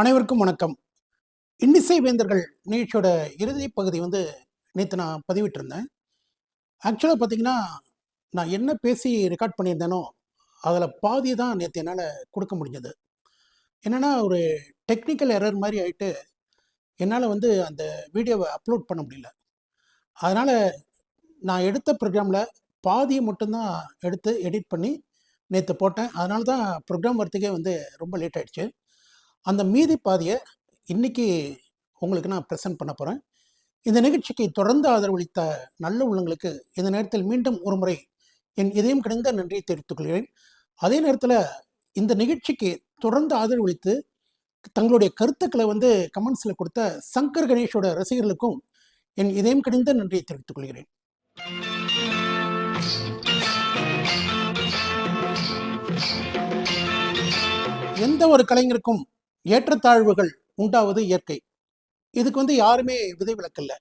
அனைவருக்கும் வணக்கம். இன்னிசை வேந்தர்கள் நிகழ்ச்சியோட இறுதி பகுதி வந்து நேற்று நான் பதிவிட்டிருந்தேன். ஆக்சுவலாக பார்த்தீங்கன்னா நான் என்ன பேசி ரெக்கார்ட் பண்ணியிருந்தேனோ அதில் பாதி தான் நேற்று என்னால் கொடுக்க முடிஞ்சது. என்னென்னா ஒரு டெக்னிக்கல் எரர் மாதிரி ஆகிட்டு என்னால் வந்து அந்த வீடியோவை அப்லோட் பண்ண முடியல. அதனால் நான் எடுத்த ப்ரோக்ராமில் பாதியை மட்டும்தான் எடுத்து எடிட் பண்ணி நேற்று போட்டேன். அதனால தான் ப்ரோக்ராம் வரத்துக்கே வந்து ரொம்ப லேட் ஆகிடுச்சு அந்த மீதி பாதியை இன்னைக்கு உங்களுக்கு நான் ப்ரெசென்ட் பண்ண போகிறேன் இந்த நிகழ்ச்சிக்கு தொடர்ந்து ஆதரவளித்த நல்ல உள்ளங்களுக்கு இந்த நேரத்தில் மீண்டும் ஒரு முறை என் இதயம் கிடந்த நன்றியை தெரிவித்துக் கொள்கிறேன். அதே நேரத்தில் இந்த நிகழ்ச்சிக்கு தொடர்ந்து ஆதரவளித்து தங்களுடைய கருத்துக்களை வந்து கமெண்ட்ஸில் கொடுத்த சங்கர் கணேஷோட ரசிகர்களுக்கும் என் இதயம் கிடந்த நன்றியை தெரிவித்துக் கொள்கிறேன். எந்த ஒரு கலைஞருக்கும் ஏற்றத்தாழ்வுகள் உண்டாவது இயற்கை. இதுக்கு வந்து யாருமே விதிவிலக்கில்ல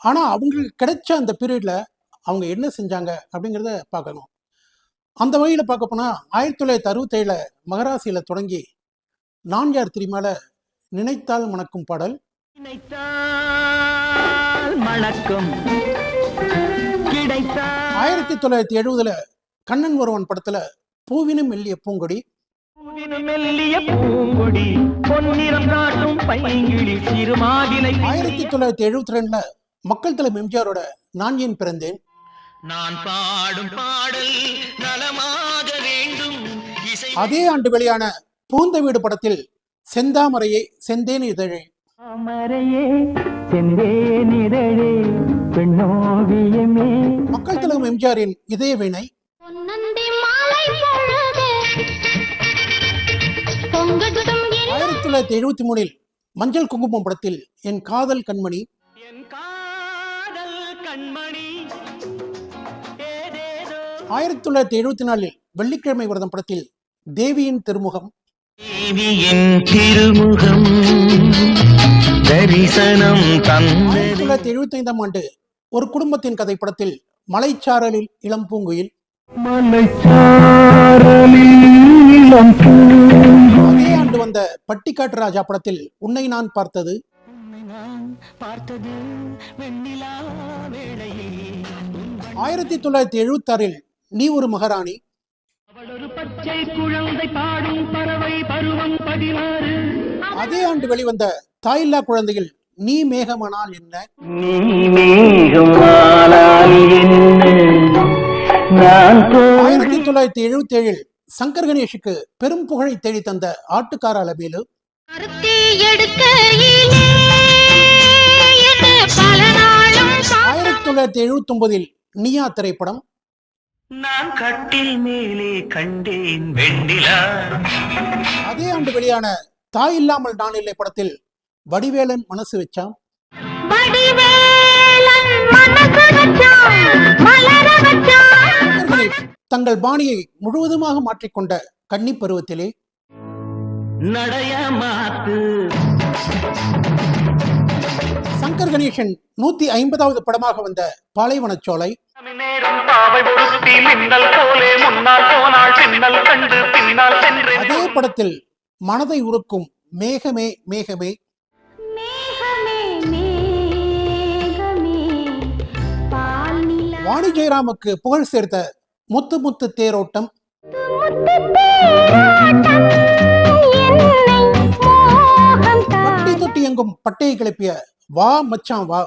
ஆனால் அவங்களுக்கு கிடைச்ச அந்த பீரியடில் அவங்க என்ன செஞ்சாங்க அப்படிங்கிறத பார்க்கணும். அந்த வகையில் பார்க்க போனால் ஆயிரத்தி தொள்ளாயிரத்தி அறுபத்தேழில் மகராசியில் தொடங்கி நான் யார் தெரியுமால நினைத்தால் மணக்கும் பாடல். மணக்கும் ஆயிரத்தி தொள்ளாயிரத்தி எழுபதுல கண்ணன் ஒருவன் படத்துல பூவினும் மெல்லிய பூங்கொடி ஆயிரத்தி தொள்ளாயிரத்தி எழுபத்தி ரெண்டுல மக்கள் தலைமை எம்ஜிஆரோட நான் ஏன் பிறந்தேன்? நான் பாடும் பாடல் நலமாக வேண்டும். அதே ஆண்டு வெளியான பூந்த வீடு படத்தில் செந்தாமரையே செந்தேன் இதழே. தாமரையே செந்தேனிதழே பெண்ணோவியமே. மக்கள் தலைமை எம்ஜிஆரின் இதய வீணை ஆயிரத்தி தொள்ளாயிரத்தி எழுபத்தி மூணில் மஞ்சள் குங்குமம் படத்தில் என் காதல் கண்மணி. என் காதல் கண்மணி. ஏதேதோ. ஆயிரத்தி தொள்ளாயிரத்தி எழுபத்தி நாலில் வெள்ளிக்கிழமை விரதம் படத்தில் தேவியின் திருமுகம். தேவியின் திருமுகம் தரிசனம் ஆயிரத்தி தொள்ளாயிரத்தி எழுபத்தி ஐந்தாம் ஆண்டு ஒரு குடும்பத்தின் கதை படத்தில் மலைச்சாரலில் இளம் பூங்குயில். மலைச்சாரலிலம் அதே ஆண்டு வந்த பட்டிக்காட்டு ராஜா படத்தில் உன்னை நான் பார்த்தது. ஆயிரத்தி தொள்ளாயிரத்தி எழுபத்தி ஆறில் நீ ஒரு மகாராணி. அதே ஆண்டு வெளிவந்த தாயில்லா குழந்தையில் நீ மேகமானால் என்ன? ஆயிரத்தி தொள்ளாயிரத்தி எழுபத்தி ஏழில் சங்கர் கணேஷுக்கு பெரும் புகழை தேடி தந்த ஆட்டுக்கார நாளும் ஆயிரத்தி தொள்ளாயிரத்தி எழுபத்தி ஒன்பதில் நியா திரைப்படம். நான் கட்டில் மேலே கண்டேன் அதே ஆண்டு வெளியான தாய் இல்லாமல் நான் இல்லை படத்தில் வடிவேலன் மனசு வச்சான். தங்கள் பாணியை முழுவதுமாக மாற்றிக்கொண்ட கன்னி பருவத்திலே சங்கர் கணேசன் நூத்தி ஐம்பதாவது படமாக வந்த பாலைவனச்சோலை அதே படத்தில் மனதை உருக்கும் மேகமே மேகமே. வாணி ஜெயராமுக்கு புகழ் சேர்த்த முத்து முத்து தேரோட்டம். வட்டி தொட்டி எங்கும் பட்டையை கிளப்பிய வா மச்சான் வா.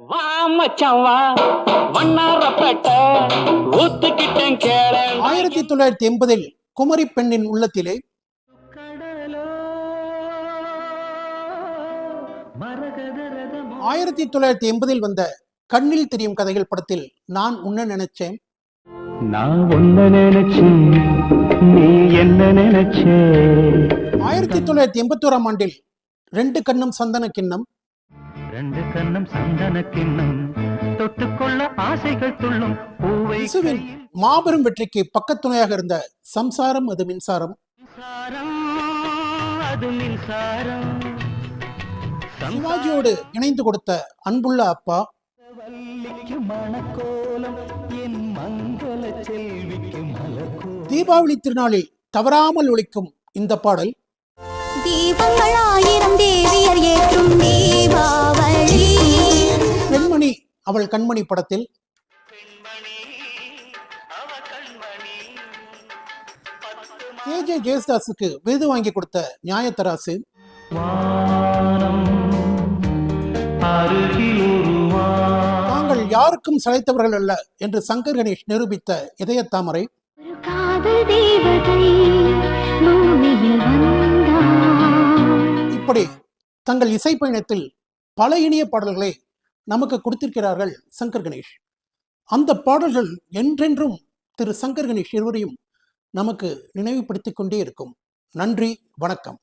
வா மச்சான் வா. வண்ணாரப்பேட்டை ஊத்துக்கிட்டேன் கேள ஆயிரத்தி தொள்ளாயிரத்தி எண்பதில் குமரி பெண்ணின் உள்ளத்திலே ஆயிரத்தி தொள்ளாயிரத்தி எண்பதில் வந்த கண்ணில் தெரியும் கதைகள் படத்தில் நான் உன்ன நினைச்சேன். நான் ஒன்ன நினைச்சேன் நீ என்ன நினைச்சே? ஆயிரத்தி தொள்ளாயிரத்தி எண்பத்தோராம் ஆண்டில் ரெண்டு கண்ணும் சந்தன கிண்ணம். ரெண்டு கண்ணும் சந்தன கிண்ணம். தொட்டுக்கொள்ள ஆசைகள் துள்ளும் பூவை இசுவின் மாபெரும் வெற்றிக்கு பக்கத்துணையாக இருந்த சம்சாரம் அது மின்சாரம். அது மின்சாரம். சிவாஜியோடு இணைந்து கொடுத்த அன்புள்ள அப்பா. மணக்கோலம் என் மலக்கோ தீபாவளி திருநாளில் தவறாமல் ஒலிக்கும் இந்த பாடல். தீபங்கள் ஆயிரம் தேவியர் ஏற்றும் தீபாவளி. பெண்மணி அவள் கண்மணி படத்தில். கே. ஜே. ஜெயசுதாஸுக்கு விருது வாங்கி கொடுத்த நியாயத்தராசு. தாங்கள் யாருக்கும் சளைத்தவர்கள் அல்ல என்று சங்கர் கணேஷ் நிரூபித்த பூமியில் வந்தாள் இப்படி தங்கள் இசை பயணத்தில் பல இனிய பாடல்களை நமக்கு கொடுத்திருக்கிறார்கள் சங்கர் கணேஷ். அந்த பாடல்கள் என்றென்றும் திரு சங்கர் கணேஷ் இருவரையும் நமக்கு நினைவுபடுத்திக் கொண்டே இருக்கும். நன்றி வணக்கம்.